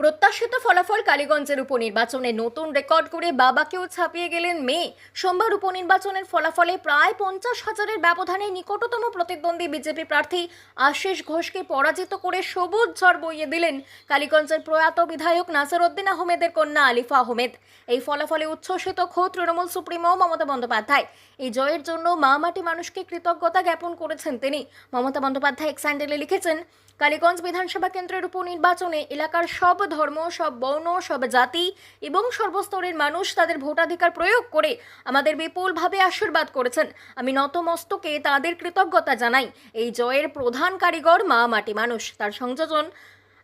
perut প্রত্যাশিত ফলাফল কালীগঞ্জের উপনির্বাচনে নতুন রেকর্ড করে বাবাকেও ছাপিয়ে গেলেন মেয়ে। সোমবার উপনির্বাচনের ফলাফলে প্রায় পঞ্চাশ হাজারের ব্যবধানে নিকটতম প্রতিদ্বন্দ্বী বিজেপি প্রার্থী আশিস ঘোষকে পরাজিত করে সবুজ ঝড় বইয়ে দিলেন কালীগঞ্জের প্রয়াত বিধায়ক নাসিরউদ্দিন আহমেদের কন্যা আলিফা আহমেদ। এই ফলাফলে উচ্ছ্বসিত খোদ তৃণমূল সুপ্রিমো মমতা বন্দ্যোপাধ্যায়। এই জয়ের জন্য মা মাটি মানুষকে কৃতজ্ঞতা জ্ঞাপন করেছেন তিনি। মমতা বন্দ্যোপাধ্যায় এক স্যান্ডেলে লিখেছেন, কালীগঞ্জ বিধানসভা কেন্দ্রের উপনির্বাচনে এলাকার সব ধর্ম সব বর্ণ, সব জাতি এবং সর্বস্তরের মানুষ তাদের ভোটাধিকার প্রয়োগ করে আমাদের বিপুলভাবে আশীর্বাদ করেছেন। আমি নতমস্তকে তাদের কৃতজ্ঞতা জানাই। এই জয়ের প্রধান কারিগর মা মাটি মানুষ। তার সংযোজন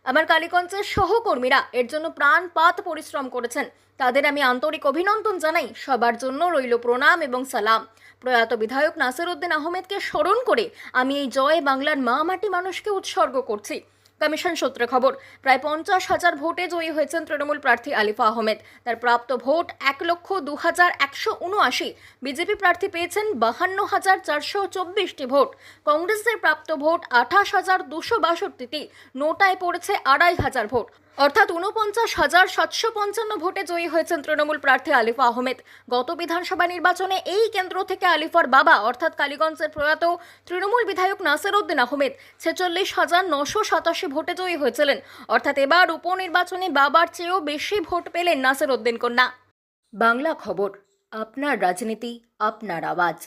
আমার কালীগঞ্জের সহকর্মীরা। এর জন্য প্রাণপাত পরিশ্রম করেছেন। তাদের আমি আন্তরিক অভিনন্দন জানাই। সবার জন্য রইল প্রণাম এবং সালাম। প্রয়াত বিধায়ক নাসির উদ্দিন আহমেদকে স্মরণ করে আমি এই জয় বাংলার মা মাটি মানুষকে উৎসর্গ করছি। কমিশন সূত্রে খবর, প্রায় পঞ্চাশ হাজার ভোটে জয়ী হয়েছেন তৃণমূল প্রার্থী আলিফা আহমেদ। তার প্রাপ্ত ভোট এক লক্ষ দু হাজার একশো উনআশি। বিজেপি প্রার্থী পেয়েছেন বাহান্ন হাজার চারশো চব্বিশটি ভোট। কংগ্রেসের প্রাপ্ত ভোট আঠাশ হাজার দুশো বাষট্টিটি। নোটায় পড়েছে আড়াই হাজার ভোট। অর্থাৎ উনপঞ্চাশ হাজার সাতশো পঞ্চান্ন ভোটে জয়ী হয়েছেন তৃণমূল প্রার্থী আলিফা আহমেদ। গত বিধানসভা নির্বাচনে এই কেন্দ্র থেকে আলিফার বাবা, অর্থাৎ কালীগঞ্জের প্রয়াত তৃণমূল বিধায়ক নাসের উদ্দিন আহমেদ, ছেচল্লিশ হাজার নশো সাতাশি ভোটে জয়ী হয়েছিলেন। অর্থাৎ এবার উপনির্বাচনে বাবার চেয়েও বেশি ভোট পেলেন নাসের উদ্দিন কন্যা। বাংলা খবর, আপনার রাজনীতি, আপনার আওয়াজ।